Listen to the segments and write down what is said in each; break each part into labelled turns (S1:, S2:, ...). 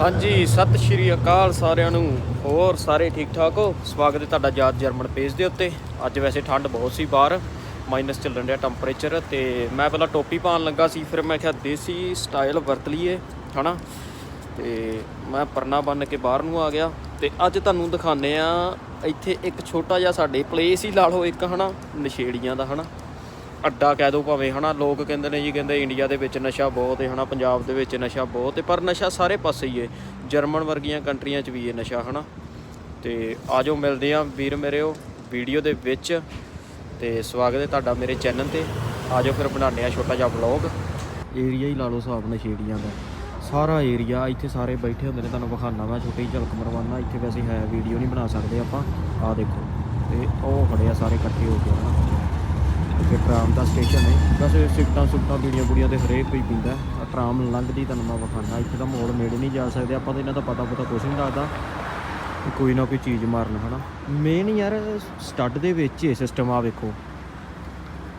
S1: ਹਾਂਜੀ, ਸਤਿ ਸ਼੍ਰੀ ਅਕਾਲ ਸਾਰਿਆਂ ਨੂੰ। ਹੋਰ ਸਾਰੇ ਠੀਕ ਠਾਕ ਹੋ? ਸਵਾਗਤ ਹੈ ਤੁਹਾਡਾ ਜਾਤ ਜਰਮਨ ਪੇਜ ਦੇ ਉੱਤੇ। ਅੱਜ ਵੈਸੇ ਠੰਡ ਬਹੁਤ ਸੀ ਬਾਹਰ ਮਾਈਨਸ ਚੱਲਣ ਰਿਹਾ ਟੈਂਪਰੇਚਰ ਤੇ ਮੈਂ ਪਹਿਲਾਂ ਟੋਪੀ ਪਾਉਣ ਲੱਗਾ ਸੀ, ਫਿਰ ਮੈਂ ਕਿਹਾ ਦੇਸੀ ਸਟਾਈਲ ਵਰਤ ਲਈਏ, ਹਨਾ? ਤੇ ਮੈਂ ਪਰਨਾ ਬੰਨ ਕੇ ਬਾਹਰ ਨੂੰ ਆ ਗਿਆ। ਤੇ ਅੱਜ ਤੁਹਾਨੂੰ ਦਿਖਾਣੇ ਆ ਇੱਥੇ ਇੱਕ ਛੋਟਾ ਜਿਹਾ ਸਾਡੇ ਪਲੇਸ ਹੀ ਲਾ ਲਓ ਇੱਕ, ਹਨਾ? ਨਸ਼ੇੜੀਆਂ ਦਾ, ਹਨਾ? ਅੱਡਾ ਕਹਿ ਦੋ ਭਾਵੇਂ, ਹਨਾ? ਲੋਕ ਕਹਿੰਦੇ ਨੇ ਜੀ, ਕਹਿੰਦੇ ਇੰਡੀਆ ਦੇ ਵਿੱਚ ਨਸ਼ਾ ਬਹੁਤ ਹੈ ਹਨਾ? ਪੰਜਾਬ ਦੇ ਵਿੱਚ ਨਸ਼ਾ ਬਹੁਤ ਹੈ ਪਰ ਨਸ਼ਾ ਸਾਰੇ ਪਾਸੇ ਹੀ ਹੈ ਜਰਮਨ ਵਰਗੀਆਂ ਕੰਟਰੀਆਂ 'ਚ ਵੀ ਹੈ ਨਸ਼ਾ, ਹਨਾ? ਤੇ ਆਜੋ ਮਿਲਦੇ ਆ ਵੀਰ ਮੇਰਿਓ ਵੀਡੀਓ ਦੇ ਵਿੱਚ। ਤੇ ਸਵਾਗਤ ਹੈ ਤੁਹਾਡਾ ਮੇਰੇ ਚੈਨਲ ਤੇ। ਆਜੋ ਫਿਰ ਬਣਾਉਂਦੇ ਆ ਛੋਟਾ ਜਿਹਾ ਵਲੌਗ ਏਰੀਆ ਹੀ ਲਾ ਲਓ ਹਿਸਾਬ ਨਸ਼ੇੜੀਆਂ ਦਾ। ਸਾਰਾ ਏਰੀਆ ਇੱਥੇ ਸਾਰੇ ਬੈਠੇ ਹੁੰਦੇ ਨੇ, ਤੁਹਾਨੂੰ ਵਿਖਾਣਾ ਮੈਂ ਛੋਟੀ ਜਿਹੀ ਝਲਕ ਮਰਵਾਨਾ ਇੱਥੇ ਵੈਸੇ ਹੈ ਵੀਡੀਓ ਨਹੀਂ ਬਣਾ ਸਕਦੇ ਆਪਾਂ। ਆਹ ਦੇਖੋ। ਤੇ ਉਹ ਖੜੇ ਆ ਸਾਰੇ ਇਕੱਠੇ ਹੋ ਕੇ, ਹਨਾ? ਤੇ ਟਰਾਮ ਦਾ ਸਟੇਸ਼ਨ ਹੈ। ਵੈਸੇ ਸਿਫਟਾਂ ਸੁਫਟਾਂ ਬੀੜੀਆਂ ਬੁੜੀਆਂ ਦੇ ਹਰੇਕ ਕੋਈ ਪੀਂਦਾ ਆ ਟਰਾਮ ਲੰਘਦੀ ਤੁਹਾਨੂੰ ਮੈਂ ਵਿਖਾਣਾ ਇੱਥੇ ਤਾਂ ਮੋੜ ਨੇੜੇ ਨਹੀਂ ਜਾ ਸਕਦੇ। ਆਪਾਂ ਤਾਂ ਇਹਨਾਂ ਦਾ ਪਤਾ ਪਤਾ ਕੁਝ ਨਹੀਂ ਲੱਗਦਾ ਕੋਈ ਨਾ ਕੋਈ ਚੀਜ਼ ਮਾਰਨ, ਹਨਾ? ਮੇਨ ਯਾਰ ਸਟੱਡ ਦੇ ਵਿੱਚ ਹੀ ਸਿਸਟਮ ਆ ਵੇਖੋ।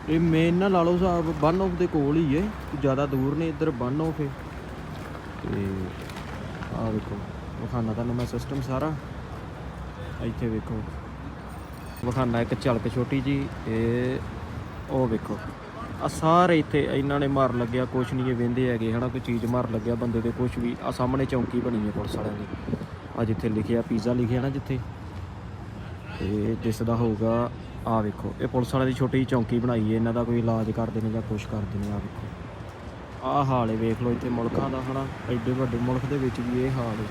S1: ਇਹ ਮੇਨ ਨਾ ਲਾ ਲਓ ਸਾਹਿਬ ਬੰਨ ਆਫ ਦੇ ਕੋਲ ਹੀ ਏ ਜ਼ਿਆਦਾ ਦੂਰ ਨਹੀਂ, ਇੱਧਰ ਬੰਨ ਆਫ ਏ ਤੇ ਆ ਵੇਖੋ ਵਿਖਾਣਾ ਤੁਹਾਨੂੰ ਮੈਂ ਸਿਸਟਮ ਸਾਰਾ। ਇੱਥੇ ਵੇਖੋ। ਵਖਾਨਾ ਇੱਕ ਝਲਕ ਛੋਟੀ ਜੀ ਇਹ ਉਹ ਵੇਖੋ। ਆ ਸਾਰੇ ਇੱਥੇ ਇਹਨਾਂ ਨੇ ਮਾਰ ਲੱਗਿਆ, ਕੁਛ ਨਹੀਂ ਇਹ ਵਹਿੰਦੇ ਹੈਗੇ, ਹਨਾ, ਕੋਈ ਚੀਜ਼ ਮਾਰ ਲੱਗਿਆ ਬੰਦੇ ਦੇ, ਕੁਛ ਵੀ। ਆ ਸਾਹਮਣੇ ਚੌਂਕੀ ਬਣੀ ਹੈ ਪੁਲਿਸ ਵਾਲਿਆਂ ਦੀ। ਆ ਜਿੱਥੇ ਲਿਖਿਆ, ਪੀਜ਼ਾ ਲਿਖਿਆ ਨਾ ਜਿੱਥੇ। ਇਹ ਦਿਸਦਾ ਹੋਊਗਾ ਆ ਵੇਖੋ, ਇਹ ਪੁਲਿਸ ਵਾਲਿਆਂ ਦੀ ਛੋਟੀ ਜਿਹੀ ਚੌਂਕੀ ਬਣਾਈ ਹੈ, ਇਹਨਾਂ ਦਾ ਕੋਈ ਇਲਾਜ ਕਰਦੇ ਨੇ ਜਾਂ ਕੁਛ ਕਰਦੇ ਨੇ ਆ ਵੇਖੋ। ਆਹ ਹਾਲ ਹੈ, ਵੇਖ ਲਓ ਇੱਥੇ ਮੁਲਕਾਂ ਦਾ, ਹਨਾ, ਐਡੇ ਵੱਡੇ ਮੁਲਕ ਦੇ ਵਿੱਚ ਵੀ ਇਹ ਹਾਲ ਹੈ।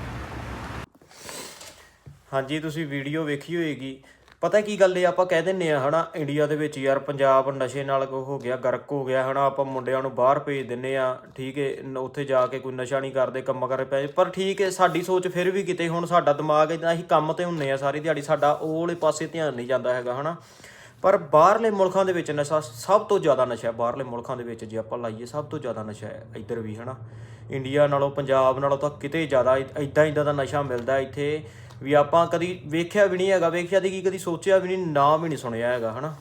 S1: ਹਾਂਜੀ, ਤੁਸੀਂ ਵੀਡੀਓ ਵੇਖੀ ਹੋਏਗੀ। ਪਤਾ ਕੀ ਗੱਲ ਏ, ਆਪਾਂ ਕਹਿ ਦਿੰਨੇ ਆ, ਹਨਾ ਇੰਡੀਆ ਦੇ ਵਿੱਚ ਯਾਰ ਪੰਜਾਬ ਨਸ਼ੇ ਨਾਲ ਹੋ ਗਿਆ, ਗਰਕ ਹੋ ਗਿਆ, ਹਨਾ, ਆਪਾਂ ਮੁੰਡਿਆਂ ਨੂੰ ਬਾਹਰ ਭੇਜ ਦਿੰਨੇ ਆ, ਠੀਕ ਏ ਉੱਥੇ ਜਾ ਕੇ ਕੋਈ ਨਸ਼ਾ ਨਹੀਂ ਕਰਦੇ, ਕੰਮ ਕਰੇ ਪਏ ਪਰ ਠੀਕ ਏ, ਸਾਡੀ ਸੋਚ ਫਿਰ ਵੀ ਕਿਤੇ ਹੁਣ ਸਾਡਾ ਦਿਮਾਗ ਇਦਾਂ ਅਸੀਂ ਕੰਮ ਤੇ ਹੁੰਨੇ ਆ ਸਾਰੀ ਦਿਹਾੜੀ, ਸਾਡਾ ਉਹ ਵਾਲੇ ਪਾਸੇ ਧਿਆਨ ਨਹੀਂ ਜਾਂਦਾ ਹੈਗਾ, ਹਨਾ। ਪਰ ਬਾਹਰਲੇ ਮੁਲਕਾਂ ਦੇ ਵਿੱਚ ਨਸ਼ਾ ਸਭ ਤੋਂ ਜ਼ਿਆਦਾ ਨਸ਼ਾ ਬਾਹਰਲੇ ਮੁਲਕਾਂ ਦੇ ਵਿੱਚ ਜੇ ਆਪਾਂ ਲਾਈਏ, ਸਭ ਤੋਂ ਜ਼ਿਆਦਾ ਨਸ਼ਾ ਹੈ, ਇੱਧਰ ਵੀ, ਹਨਾ। ਇੰਡੀਆ ਨਾਲੋਂ, ਪੰਜਾਬ ਨਾਲੋਂ ਤਾਂ ਕਿਤੇ ਜ਼ਿਆਦਾ ਇਦਾਂ ਇਦਾਂ ਦਾ ਨਸ਼ਾ ਮਿਲਦਾ ਇੱਥੇ ਵੀ ਆਪਾਂ ਕਦੀ ਵੇਖਿਆ ਵੀ ਨਹੀਂ ਹੈਗਾ, ਵੇਖਿਆ ਤੇ ਕੀ, ਕਦੀ ਸੋਚਿਆ ਵੀ ਨਹੀਂ ਨਾਮ ਵੀ ਨਹੀਂ ਸੁਣਿਆ ਹੈਗਾ, ਹਨਾ?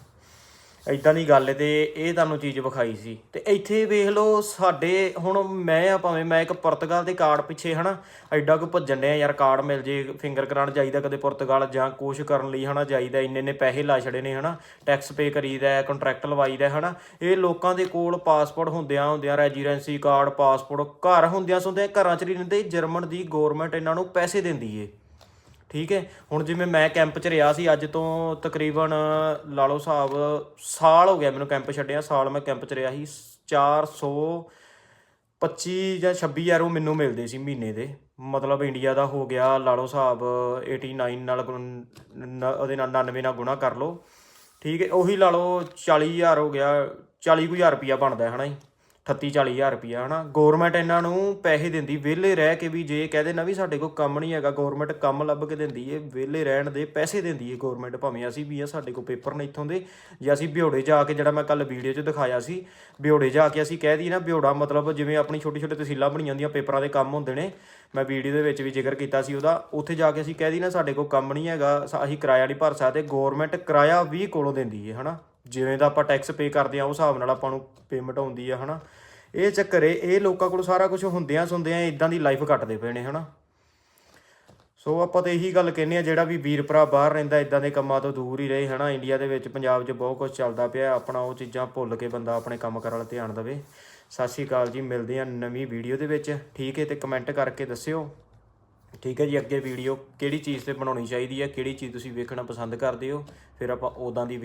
S1: ਇਦਾਂ ਦੀ ਗੱਲ ਏ ਤੇ ਇਹ ਤੁਹਾਨੂੰ ਚੀਜ਼ ਵਿਖਾਈ ਸੀ। ਤੇ ਇੱਥੇ ਵੇਖ ਲਓ, ਸਾਡੇ ਹੁਣ ਮੈਂ ਆ ਭਾਵੇਂ, ਮੈਂ ਇੱਕ ਪੁਰਤਗਾਲ ਦੇ ਕਾਰਡ ਪਿੱਛੇ, ਹਨਾ ਐਡਾ ਕੋ ਭੱਜਣ ਡਿਆ ਯਾਰ, ਕਾਰਡ ਮਿਲ ਜੇ ਫਿੰਗਰ ਕਰਾਉਣ ਜਾਈਦਾ ਕਦੇ ਪੁਰਤਗਾਲ, ਜਾਂ ਕੁਛ ਕਰਨ ਲਈ, ਹਨਾ, ਜਾਈਦਾ, ਇੰਨੇ ਇੰਨੇ ਪੈਸੇ ਲਾ ਛੜੇ ਨੇ, ਹਨਾ ਟੈਕਸ ਪੇ ਕਰੀਦਾ ਕੰਟਰੈਕਟ ਲਵਾਈਦਾ, ਹਨਾ, ਇਹ ਲੋਕਾਂ ਦੇ ਕੋਲ ਪਾਸਪੋਰਟ ਹੁੰਦਿਆਂ ਹੁੰਦਿਆਂ ਰੈਜ਼ੀਡੈਂਸੀ ਕਾਰਡ ਪਾਸਪੋਰਟ ਘਰ ਹੁੰਦਿਆਂ ਸੁੰਦਿਆਂ ਘਰਾਂ 'ਚ ਨਹੀਂ ਰਹਿੰਦੇ ਜਰਮਨ ਦੀ ਗਵਰਨਮੈਂਟ ਇਹਨਾਂ ਨੂੰ ਪੈਸੇ ਦਿੰਦੀ ਏ। ਠੀਕ ਹੈ? ਹੁਣ ਜਿਵੇਂ ਮੈਂ ਕੈਂਪ 'ਚ ਰਿਹਾ ਸੀ, ਅੱਜ ਤੋਂ ਤਕਰੀਬਨ ਲਾ ਲਓ ਹਿਸਾਬ ਸਾਲ ਹੋ ਗਿਆ ਮੈਨੂੰ ਕੈਂਪ ਛੱਡਿਆ, ਸਾਲ ਮੈਂ ਕੈਂਪ 'ਚ ਰਿਹਾ ਸੀ। 400 25 ਜਾਂ 26 ਯਾਰ ਉਹ ਮੈਨੂੰ ਮਿਲਦੇ ਸੀ ਮਹੀਨੇ ਦੇ। ਮਤਲਬ ਇੰਡੀਆ ਦਾ ਹੋ ਗਿਆ ਲਾ ਲਓ ਹਿਸਾਬ 89 ਨਾਲ ਗੁਣ- ਨ- ਉਹਦੇ ਨਾਲ 99 ਨਾਲ ਗੁਣਾ ਕਰ ਲਓ। ਠੀਕ ਹੈ? ਉਹੀ ਲਾ ਲਓ 40000 ਹੋ ਗਿਆ 40000 ਰੁਪਿਆ ਬਣਦਾ ਹੈ ਹਨਾ ਜੀ? 38 40000 ਰੁਪਿਆ ਹਨਾ? ਗਵਰਨਮੈਂਟ ਇਹਨਾਂ ਨੂੰ ਪੈਸੇ ਦਿੰਦੀ, ਵਿਹਲੇ ਰਹਿ ਕੇ ਵੀ ਜੇ ਕਹਦੇ ਨਾ ਵੀ ਸਾਡੇ ਕੋਲ ਕੰਮ ਨਹੀਂ ਹੈਗਾ ਗਵਰਨਮੈਂਟ ਕੰਮ ਲੱਭ ਕੇ ਦਿੰਦੀ ਏ, ਵਿਹਲੇ ਰਹਿਣ ਦੇ ਪੈਸੇ ਦਿੰਦੀ ਏ ਗਵਰਨਮੈਂਟ ਭਾਵੇਂ ਅਸੀਂ ਵੀ ਆ, ਸਾਡੇ ਕੋਲ ਪੇਪਰ ਨੇ ਇੱਥੋਂ ਦੇ, ਜੇ ਅਸੀਂ ਬਿਹੋੜੇ ਜਾ ਕੇ, ਜਿਹੜਾ ਮੈਂ ਕੱਲ ਵੀਡੀਓ 'ਚ ਦਿਖਾਇਆ ਸੀ ਬਿਹੋੜੇ ਜਾ ਕੇ ਅਸੀਂ ਕਹਿ ਦਈਏ ਨਾ ਬਿਹੋੜਾ ਮਤਲਬ ਜਿਵੇਂ ਆਪਣੀ ਛੋਟੀ ਛੋਟੀ ਤਹਿਸੀਲਾਂ ਬਣੀਆਂ ਹੁੰਦੀਆਂ ਪੇਪਰਾਂ ਦੇ ਕੰਮ ਹੁੰਦੇ ਨੇ, ਮੈਂ ਵੀਡੀਓ ਦੇ ਵਿੱਚ ਵੀ ਜ਼ਿਕਰ ਕੀਤਾ ਸੀ ਉਹਦਾ, ਉੱਥੇ ਜਾ ਕੇ ਅਸੀਂ ਕਹਿ ਦਈਏ ਨਾ, ਸਾਡੇ ਕੋਲ ਕੰਮ ਨਹੀਂ ਹੈਗਾ ਅਸੀਂ ਕਿਰਾਇਆ ਨਹੀਂ ਭਰ ਸਕਦੇ ਗਵਰਨਮੈਂਟ ਕਿਰਾਇਆ ਵੀ ਕੋਲੋਂ ਦਿੰਦੀ ਏ, ਹਨਾ? ਜਿਵੇਂ ਦਾ ਆਪਾਂ ਟੈਕਸ ਪੇ ਕਰਦੇ ਆ ਉਸ ਹਿਸਾਬ ਨਾਲ ਆਪਾਂ ਨੂੰ ਪੇਮੈਂਟ ਆਉਂਦੀ ਆ, ਹਨਾ। ਇਹ ਚੱਕਰ ਏ, ਇਹ ਲੋਕਾਂ ਕੋਲ ਸਾਰਾ ਕੁਝ ਹੁੰਦਿਆਂ ਸੁਣਦਿਆਂ ਇਦਾਂ ਦੀ ਲਾਈਫ ਕੱਟਦੇ ਪਏ ਨੇ, ਹਨਾ। ਸੋ ਆਪਾਂ ਤਾਂ ਇਹੀ ਗੱਲ ਕਹਿੰਦੇ ਆ ਜਿਹੜਾ ਵੀ ਵੀਰ ਭਰਾ ਬਾਹਰ ਰਹਿੰਦਾ ਇਦਾਂ ਦੇ ਕੰਮਾਂ ਤੋਂ ਦੂਰ ਹੀ ਰਹੇ, ਹਨਾ। ਇੰਡੀਆ ਦੇ ਵਿੱਚ, ਪੰਜਾਬ 'ਚ ਬਹੁਤ ਕੁਝ ਚੱਲਦਾ ਪਿਆ, ਆਪਣਾ ਉਹ ਚੀਜ਼ਾਂ ਭੁੱਲ ਕੇ ਬੰਦਾ ਆਪਣੇ ਕੰਮ ਕਰਨ ਵੱਲ ਧਿਆਨ ਦੇਵੇ। ਸਤਿ ਸ਼੍ਰੀ ਅਕਾਲ ਜੀ, ਮਿਲਦੇ ਆ ਨਵੀਂ ਵੀਡੀਓ ਦੇ ਵਿੱਚ, ਠੀਕ ਹੈ ਤੇ ਕਮੈਂਟ ਕਰਕੇ ਦੱਸਿਓ, ਠੀਕ ਹੈ ਜੀ? ਅੱਗੇ ਵੀਡੀਓ ਕਿਹੜੀ ਚੀਜ਼ ਤੇ ਬਣਾਉਣੀ ਚਾਹੀਦੀ ਹੈ, ਕਿਹੜੀ ਚੀਜ਼ ਤੁਸੀਂ ਵੇਖਣਾ ਪਸੰਦ ਕਰਦੇ ਹੋ? ਫਿਰ ਆਪਾਂ ਉਦਾਂ ਦੀ